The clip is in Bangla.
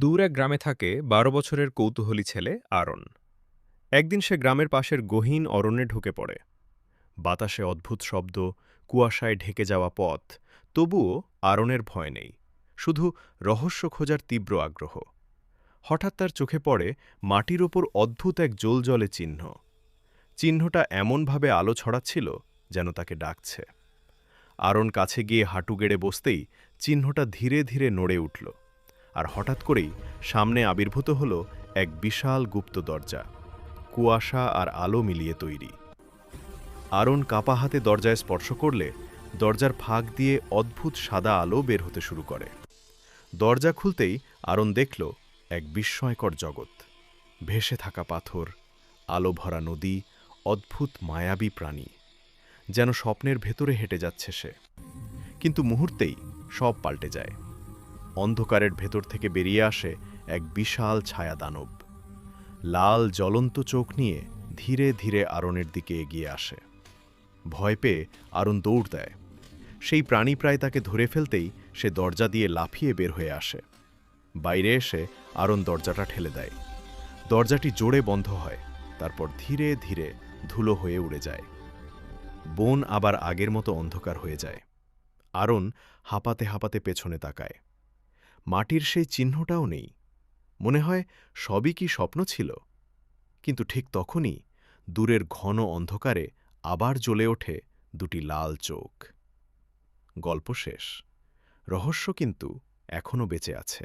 দূর এক গ্রামে থাকে বারো বছরের কৌতূহলী ছেলে আরন। একদিন সে গ্রামের পাশের গহীন অরণ্যে ঢুকে পড়ে। বাতাসে অদ্ভুত শব্দ, কুয়াশায় ঢেকে যাওয়া পথ, তবুও আরনের ভয় নেই, শুধু রহস্য খোঁজার তীব্র আগ্রহ। হঠাৎ তার চোখে পড়ে মাটির ওপর অদ্ভুত এক জলজলে চিহ্ন। চিহ্নটা এমনভাবে আলো ছড়াচ্ছিল যেন তাকে ডাকছে। আরন কাছে গিয়ে হাঁটু গেড়ে বসতেই চিহ্নটা ধীরে ধীরে নড়ে উঠল। হঠাৎ করেই সামনে আবির্ভূত হল এক বিশাল গুপ্ত দরজা, কুয়াশা আর আলো মিলিয়ে তৈরি। আরন কাপা হাতে দরজায় স্পর্শ করলে দরজার ফাঁক দিয়ে অদ্ভুত সাদা আলো বের হতে শুরু করে। দরজা খুলতেই আরন দেখল এক বিস্ময়কর জগৎ। ভেসে থাকা পাথর, আলো ভরা নদী, অদ্ভুত মায়াবী প্রাণী, যেন স্বপ্নের ভেতরে হেঁটে যাচ্ছে সে। কিন্তু মুহূর্তেই সব পাল্টে যায়। অন্ধকারের ভেতর থেকে বেরিয়ে আসে এক বিশাল ছায়া দানব লাল জ্বলন্ত চোখ নিয়ে ধীরে ধীরে আরনের দিকে এগিয়ে আসে। ভয় পেয়ে আরন দৌড় দেয়। সেই প্রাণী প্রায় তাকে ধরে ফেলতেই সে দরজা দিয়ে লাফিয়ে বের হয়ে আসে। বাইরে এসে আরন দরজাটা ঠেলে দেয়। দরজাটি জোরে বন্ধ হয়, তারপর ধীরে ধীরে ধুলো হয়ে উড়ে যায়। বন আবার আগের মতো অন্ধকার হয়ে যায়। আরন হাঁপাতে হাঁপাতে পেছনে তাকায়। মাটির সেই চিহ্নটাও নেই। মনে হয় সবই কি স্বপ্ন ছিল। কিন্তু ঠিক তখনই দূরের ঘন অন্ধকারে আবার জ্বলে ওঠে দুটি লাল চোখ। গল্প শেষ। রহস্য কিন্তু এখনও বেঁচে আছে।